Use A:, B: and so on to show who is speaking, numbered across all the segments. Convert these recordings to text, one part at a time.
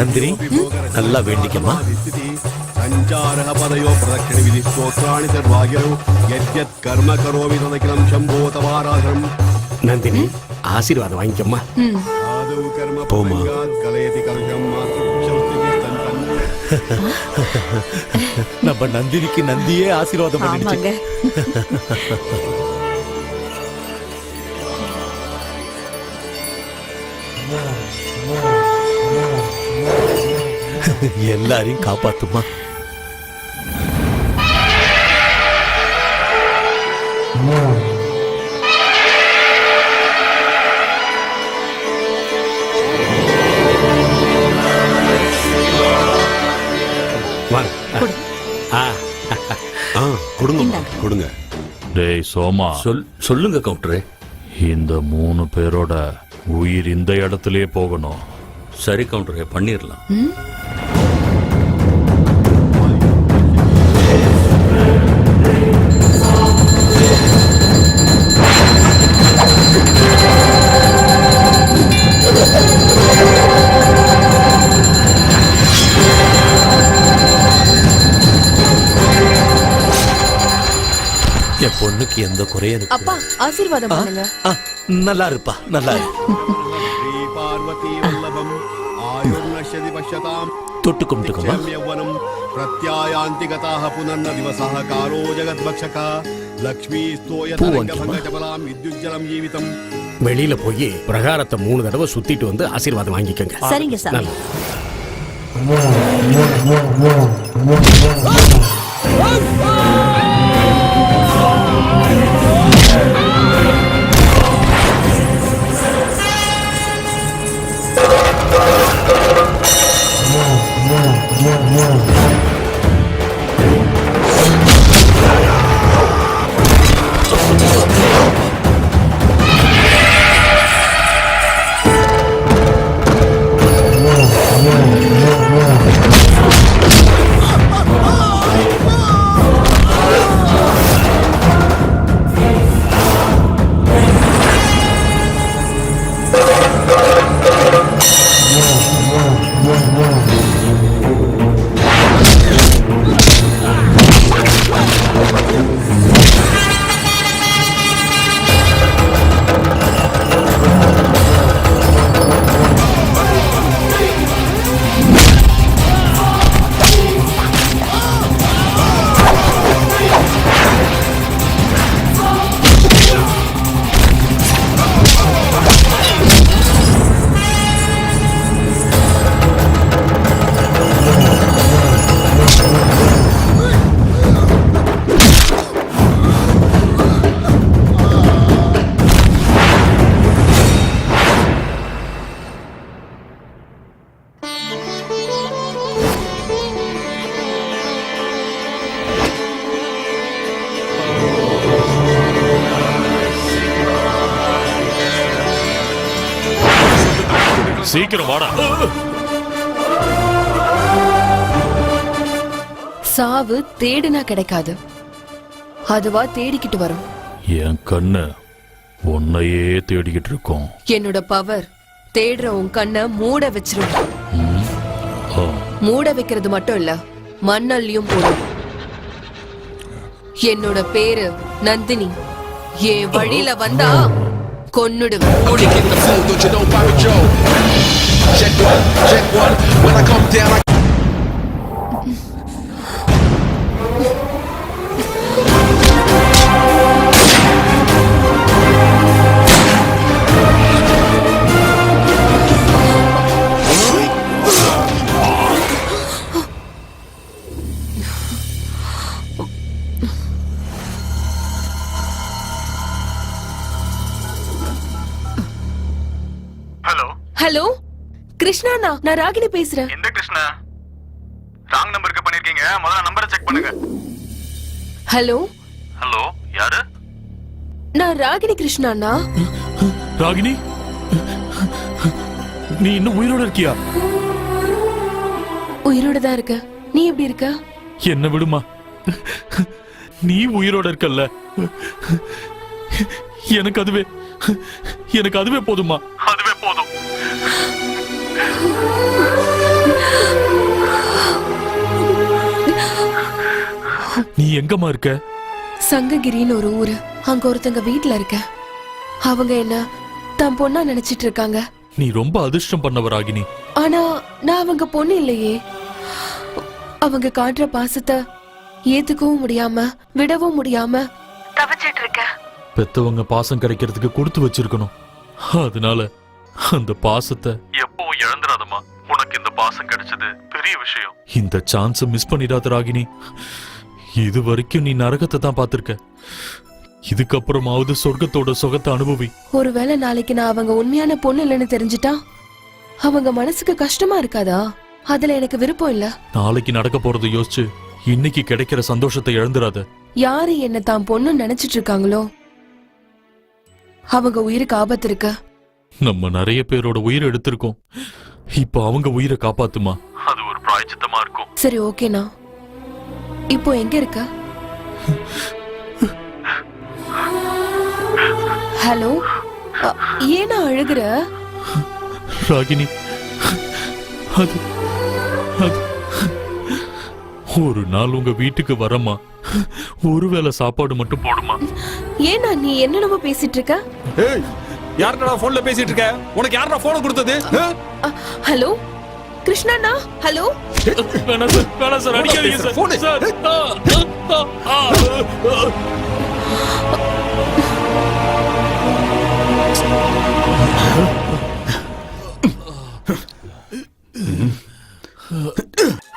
A: நந்தினி நல்லா வேண்டிக்கம்மா
B: சஞ்சாரக பதையோ பிரதட்சிண விதி ஸ்தோத்ராணி சர்வாகிரோ எத்யத் கர்ம கரோமி தனக்கிலம் சம்போ தவாராசனம்
A: நந்தினி ஆசீர்வாதம் வாங்கிக்கம்மா
B: போமா கலயதி கலகம்
A: நம்ம நந்தினிக்கு நந்தியே ஆசீர்வாதம் பண்ணிடுச்சு எல்லாரையும் காப்பாத்துமா? வாங்க. ஆ,
B: ஆ கொடுங்க கொடுங்க.
C: டேய் சோமா.
D: சொல் சொல்லுங்க கவுண்டரே.
C: இந்த மூணு பேரோட உயிர் இந்த இடத்துலயே போகணும்.
D: சரி கவுண்டரே பண்ணிடலாம்.
A: உனக்கு எந்த குறையும் இருக்கு
E: அப்பா ஆசீர்வாதம் பண்ணுங்க.
A: நல்லா இருப்பா நல்லா தொட்டு
B: கும்பிட்டுக்கோமா? பிரத்யாயாந்தி கதாக புனர்ன திவசாக காரோ ஜெகத்பக்ஷகா லக்ஷ்மி ஸ்தோய தரங்கபங்கஜபலாம் வித்யுஜலம் ஜீவிதம்.
A: வெளியில போய் பிரகாரத்தை மூணு தடவை சுத்திட்டு வந்து ஆசீர்வாதம் வாங்கிக்கோங்க.
E: சரிங்க
A: சார்.
C: சீக்கிரம் வாடா.
E: சாவு தேடுனா கிடைக்காது. அதுவா தேடிக்கிட்டு வரும்.
C: என் கண்ணு உன்னையே தேடிக்கிட்டு இருக்கோம்.
E: என்னோட பவர் தேடுற உன் கண்ணை மூட வச்சிரும். மூட வைக்கிறது மட்டும் இல்ல மண்ணல்லியும் போடும். என்னோட பேரு நந்தினி. என் வழியில வந்தா കൊന്നിടും
F: Only get the food, don't you know Barry Joe? Check one, check one. When I come down, I
E: நான் ராகினி பேசுறேன்.
G: எந்த கிருஷ்ணா? ராங் நம்பருக்கு பண்ணிருக்கீங்க. முதல்ல நம்பரை செக் பண்ணுங்க.
E: ஹலோ
G: ஹலோ யாரு?
E: நான் ராகினி கிருஷ்ணாண்ணா.
C: ராகினி? நீ இன்னும் உயிரோட இருக்கியா?
E: உயிரோட தான் இருக்க. நீ எப்படி இருக்க?
C: என்ன விடுமா? நீ உயிரோட இருக்கல்ல. எனக்கு அதுவே எனக்கு அதுவே போதுமா
G: அதுவே போதும்.
C: நீ எங்கம்மா இருக்க?
E: சங்ககிரின்னு ஒரு ஊரு. அங்க ஒருத்தங்க வீட்ல இருக்க. அவங்க என்ன தன் பொண்ணா நினைச்சிட்டு இருக்காங்க.
C: நீ ரொம்ப அதிர்ஷ்டம் பண்ணவ ராகினி.
E: ஆனா நான் அவங்க பொண்ணு இல்லையே. அவங்க காட்டுற பாசத்தை ஏத்துக்கவும் முடியாம விடவும் முடியாம தவிச்சிட்டு இருக்க.
C: பெத்தவங்க பாசம் கிடைக்கிறதுக்கு கொடுத்து வச்சிருக்கணும். அதனால அந்த பாசத்தை
G: உனக்கு இந்த பாசம் கிடைச்சது பெரிய விஷயம்.
C: இந்த சான்ஸ மிஸ் பண்ணிடாத ராகினி. இது வரைக்கும் நீ நரகத்தை தான் பார்த்திருக்க. இதுக்கப்புறமாவது சொர்க்கத்தோட சுகத்தை அனுபவி.
E: ஒருவேளை நாளைக்கு நான் அவங்க உண்மையான பொண்ணு இல்லைன்னு தெரிஞ்சுட்டா? அவங்க மனசுக்கு கஷ்டமா இருக்காதா? அதுல எனக்கு விருப்பம் இல்ல.
C: நாளைக்கு நடக்க போறதை யோசிச்சு இன்னைக்கு கிடைக்கிற சந்தோஷத்தை இழந்துடாத
E: யாரு என்ன தான் பொண்ணு நினைச்சிட்டு இருக்காங்களோ? அவங்க உயிருக்கு ஆபத்து இருக்கு.
C: நம்ம நிறைய பேரோட உயிரை எடுத்திருக்கோம். இப்ப அவங்க உயிரை காப்பாத்துமா?
G: அது ஒரு பிராய்ச்சித்தமா இருக்கும்.
E: சரி ஓகேண்ணா. இப்போ எங்க இருக்க? ஹலோ? அ, ஏன்னா அழுகுற?
C: ராகினி அது அது ஒரு நாள் உங்க வீட்டுக்கு வரமா ஒருவேளை சாப்பாடு மட்டும் போடுமா?
E: ஏன்னா நீ என்னென்னமோ பேசிட்டு இருக்க?
B: ஏய் யார்டா போன்ல பேசிட்டு இருக்க? உனக்கு யாரா போன் கொடுத்தது?
E: ஹலோ? கிருஷ்ணண்ணா? ஹலோ?
C: வேணாம் சார் வேணாம் சார் அடிக்காதீங்க சார்.
B: போடு.
C: சார்.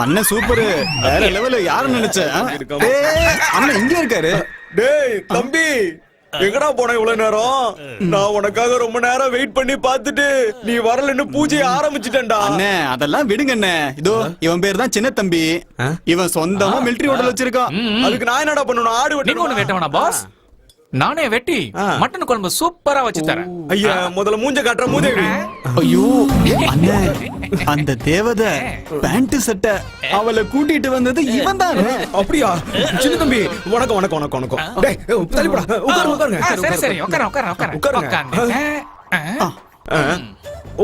H: அண்ணன் சூப்பர். வேற லெவல்ல யாரு நினைச்ச அண்ணன் இங்க இருக்காரு.
B: டேய் தம்பி. எங்கடா போன இவ்வளவு நேரம்? நான் உனக்காக ரொம்ப நேரம் வெயிட் பண்ணி பார்த்துட்டு நீ வரலன்னு பூஜையை ஆரம்பிச்சிட்டேன்டா.
H: அண்ணே அதெல்லாம் விடுங்க அண்ணே. இதோ இவன் பேர் தான் சின்ன தம்பி. இவன் சொந்தமா மிலிட்டரி ஹோட்டல் வச்சிருக்கான்.
B: அதுக்கு நான் என்னடா பண்ணணும்? ஆடு
I: ஒண்ணு
B: வெட்டணும்
I: வெட்டவனா பாஸ் நானே வெட்டி மட்டன் குழம்பு சூப்பரா வச்சு தரேன்.
B: ஐயா முதல்ல மூஞ்ச காட்டுற மூதேவி
H: ஐயோ அண்ணே அந்த தேவதை பேண்ட் சட்டை அவளை கூட்டிட்டு வந்தது இவன் தான்
B: அப்படியா? சின்ன தம்பி வணக்கம் வணக்கம் வணக்கம் வணக்கம். டேய் தள்ளிப்படா உட்காரு உட்காருங்க.
I: சரி சரி உட்கார உட்கார உட்கார.
B: உட்காருங்க.
I: ஆ,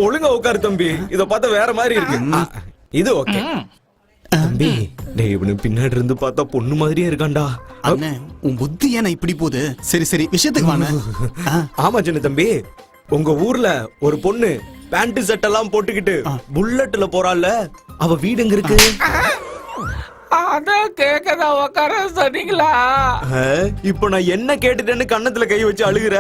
B: ஒழுங்கா உட்காரு தம்பி. இத பார்த்தா வேற மாதிரி இருக்கு. இது ஓகே. தம்பி டேய் இவனு பின்னாடி இருந்து பார்த்தா பொண்ணு மாதிரியே இருக்கான்டா.
H: அண்ணே உன் புத்தி ஏன்னா இப்படி போகுது? சரி சரி விஷயத்துக்கு ஆ,
B: ஆமா சின்ன தம்பி. உங்க ஊர்ல ஒரு பொண்ணு பேண்ட் செட் எல்லாம் போட்டுக்கிட்டு புல்லட்ல போறாள்ல அவ வீடு எங்க இருக்கு?
I: அதான் கேக்கதா உட்கார சொன்னீங்களா?
B: இப்போ நான் என்ன கேட்டுட்டேன்னு கன்னத்துல கை வச்சு அழுகுற?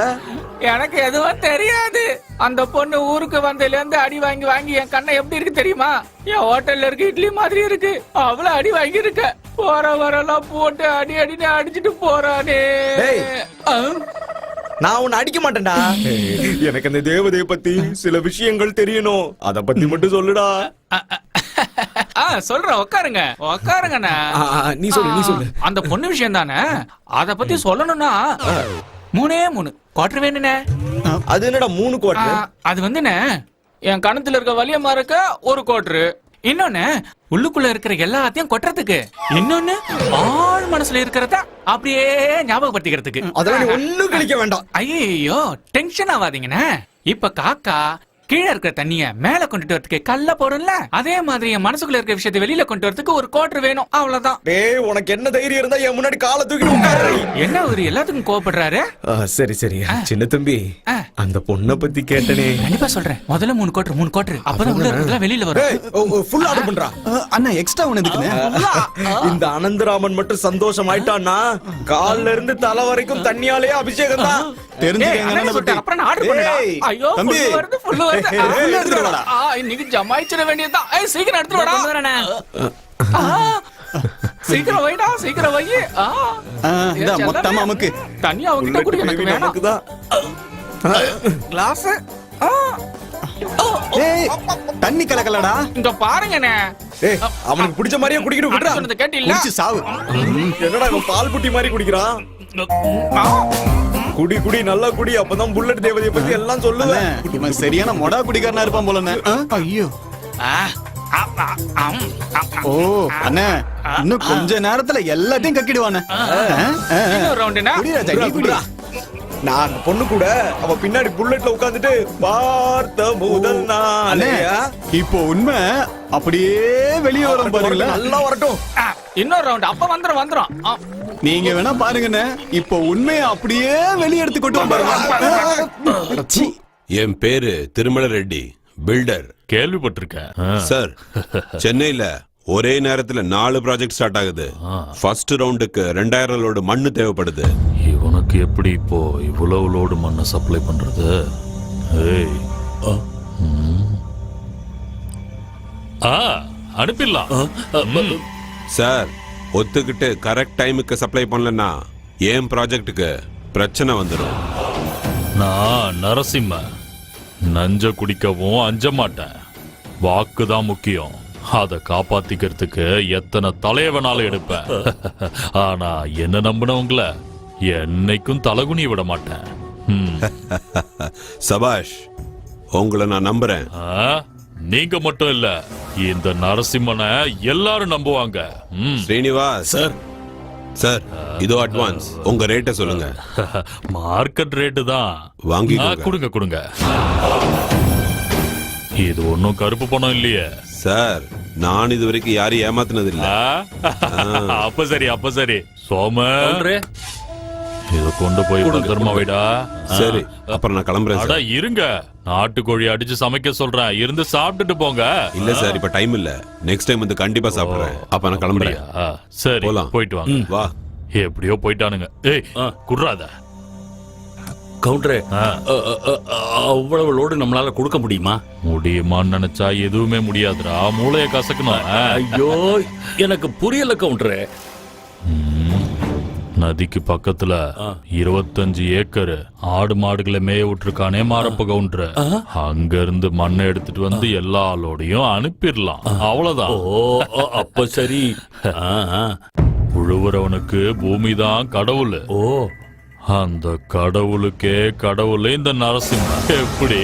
I: எனக்கு எதுவும் தெரியாது அந்த பொண்ணு ஊருக்கு வந்ததுல இருந்து அடி வாங்கி வாங்கி என் கண்ணை எப்படி இருக்கு தெரியுமா என் ஹோட்டல்ல இருக்க இட்லி மாதிரி இருக்கு அவ்வளவு அடி வாங்கி இருக்க போற வரலாம் போட்டு அடி அடின்னு அடிச்சிட்டு போறானே?
B: நான் உன்னை அடிக்க மாட்டேன்டா எனக்கு அந்த தேவதைய பத்தி சில விஷயங்கள் தெரியணும் அத பத்தி மட்டும் சொல்லுடா
I: ஆ சொல்றேன் உட்காருங்க உட்காருங்கண்ணா
B: நீ சொல்லு நீ சொல்லு
I: அந்த பொண்ணு விஷயம் தானே அத பத்தி சொல்லணும்னா மூணே மூணு குவார்டர் வேணுண்ணே
B: அது என்னடா மூணு குவார்டர்
I: அது வந்துண்ணே. என் கணத்துல இருக்க வலியமா இருக்க ஒரு குவார்டர் இன்னொன்னு உள்ளுக்குள்ள இருக்கிற எல்லாத்தையும் கொட்டுறதுக்கு. இன்னொன்னு ஆள் மனசுல இருக்கிறத அப்படியே ஞாபகப்படுத்திக்கிறதுக்கு.
B: அதெல்லாம் ஒண்ணும் கழிக்க வேண்டாம்.
I: ஐயோ டென்ஷன் ஆகாதீங்கண்ணே இப்ப காக்கா கீழே இருக்கிற தண்ணிய மேல கொண்டுட்டு வரதுக்கு கல்ல போடும்ல அதே மாதிரி என் மனசுக்குள்ள இருக்கிற விஷயத்தை வெளியில கொண்டு வரதுக்கு ஒரு குவார்டர் வேணும். அவ்வளவுதான்.
B: டேய் உனக்கு என்ன தைரியம் இருந்தா என் முன்னாடி காலை தூக்கிட்டு உட்காரு.
I: என்ன ஒரு எல்லாத்துக்கும் கோவப்படுறாரு?
B: ஆ, சரி சரி. சின்ன தம்பி. அந்த பொண்ண பத்தி கேட்டனே.
I: கண்டிப்பா சொல்றேன். முதல்ல மூணு கோட்டர் மூணு கோட்டர் அப்பதான் உள்ள இருக்கிறதுலாம் வெளியில வரும்.
B: ஃபுல் ஆர்டர் பண்றா.
H: அண்ணா எக்ஸ்ட்ரா ஒண்ணு எதுக்குண்ணே?
B: இந்த அனந்தராமன் மட்டும் சந்தோஷம் ஆயிட்டான்னா கால்ல இருந்து தலை வரைக்கும் தண்ணியாலே அபிஷேகம் தான்.
H: தெரிஞ்சுக்கங்க
I: அப்புறம் ஆர்டர் பண்ணுடா. ஐயோ,
H: தம்பி.
I: full வருது, full வருது. இன்னைக்கு ஜமாயிச்சிட வேண்டியதுதான். ஏய், சீக்கிரம் எடுத்துட்டு வாடா. சீக்கிரம் வைடா, சீக்கிரம் வை.
H: இந்தா, மொத்தமா. அமுக்கு.
I: தண்ணி அவங்கிட்ட குடி, எனக்கு வேணாம்.
H: ஏய் தண்ணி கலக்கலடா
I: இங்க பாருங்கண்ணே.
B: ஏய் அவனுக்கு பிடிச்ச மாதிரியே குடிக்கிட்டு விடுறா
I: சொன்னதை கேட்டில்ல?
H: குடிச்சு சாவு
B: என்னடா இவன் பால் புட்டி மாதிரி குடிக்கிறான் குடி குடி நல்லா குடி. அப்பதான் புல்லட் தேவதைய பத்தி எல்லாம் சொல்லுவேன்.
H: இவன் சரியான மொடா குடிக்காரனா இருப்பான் போலண்ணே ஐயோ. ஓ அண்ணே இன்னும் கொஞ்ச நேரத்துல எல்லாத்தையும் கக்கிடுவானே.
B: நான் பொண்ணு கூட அவ பின்னாடி புல்லட்ல உட்காந்துட்டு பார்த்த முதல் நாளையா
H: இப்போ உண்மை அப்படியே வெளியே வரும் பாருங்களேன்.
B: நல்லா வரட்டும்.
I: இன்னொரு ரவுண்ட் அப்ப வந்துரும் வந்துரும்.
H: நீங்க வேணா பாருங்கண்ணே. இப்போ உண்மையை அப்படியே வெளியே எடுத்து கொண்டு வந்து பாருங்க.
J: என் பேரு திருமல ரெட்டி பில்டர்.
C: கேள்விப்பட்டிருக்கேன். ஆ.
J: சார் சென்னையில ஒரே நேரத்துல நாலு ப்ராஜெக்ட் ஸ்டார்ட் ஆகுது. ஃபர்ஸ்ட் ரவுண்டுக்கு ரெண்டாயிரம் லோடு மண்ணு தேவைப்படுது.
C: இவனுக்கு எப்படி இப்போ இவ்வளவு லோடு மண்ணை சப்ளை பண்றது? ஏய். ம். ஆ அனுப்பிடலாம்.
J: சார் ஒத்துக்கிட்டு கரெக்ட் டைமுக்கு சப்ளை பண்ணலன்னா என் ப்ராஜெக்ட்டுக்கு பிரச்சனை வந்துடும்
C: நான் நரசிம்ம. நஞ்ச குடிக்கவும் அஞ்ச மாட்டேன். வாக்கு தான் முக்கியம். அதை காப்பாத்திக்கிறதுக்கு எத்தனை தலைய வேணாலும் எடுப்பேன். ஆனா என்ன நம்பினவங்கள? என்னைக்கும் தலகுனி விட மாட்டேன்.
J: சபாஷ் உங்களை நான் நம்புறேன்.
C: ஆ, நீங்க மட்டும் இல்ல இந்த நரசிம்மனை எல்லாரும் நம்புவாங்க.
J: ஸ்ரீனிவாஸ். சார் சார் இதோ அட்வான்ஸ் உங்க ரேட்டை சொல்லுங்க.
C: மார்க்கெட் ரேட்டு தான். ஆ, கொடுங்க கொடுங்க. இது ஒன்னும் கருப்பு பணம் இல்லையே.
J: சார் நான் இது வரைக்கும் யாரையும் ஏமாத்தினது இல்ல?
C: அப்ப சரி அப்ப சரி. சோம. இத கொண்டு போய் பத்திரமா வைடா.
J: சரி அப்புறம் நான் கிளம்புறேன்
C: அட
J: சார்.
C: இருங்க. நாட்டுக்கோழி அடிச்சு சமைக்க சொல்றேன். இருந்து சாப்பிட்டுட்டு போங்க.
J: இல்ல சார் இப்ப டைம் இல்ல. நெக்ஸ்ட் டைம் வந்து கண்டிப்பா சாப்பிடுறேன். அப்ப நான் கிளம்புறேன்.
C: அப்படியா? சரி
J: போலாம்.
C: போயிட்டு வாங்க.
J: வா.
C: எப்படியோ போயிட்டானுங்க. ஏய்
D: கவுண்டரே
C: ஆ.
D: அ, அ, அ, அவ்வளவு லோடு நம்மளால கொடுக்க முடியுமா?
C: முடியுமான்னு நினைச்சா எதுவுமே முடியாதுடா. மூளைய கசக்கணும். ஆ.
D: ஐயோ எனக்கு புரியல கவுண்டரே.
C: நதிக்கு பக்கத்துல இருபத்தஞ்சு ஏக்கர் ஆடு மாடுகளை மேய விட்டுருக்கானே மாரப்ப கவுண்டர். அங்க இருந்து மண்ணை எடுத்துட்டு வந்து எல்லா லோடையும் அனுப்பிடலாம். அவ்வளவுதான்.
D: ஓ அப்ப சரி.
C: உழுவுறவனுக்கு பூமி தான் கடவுள்.
D: ஓ.
C: அந்த கடவுளுக்கே கடவுள் இந்த நரசிம்மன். எப்படி?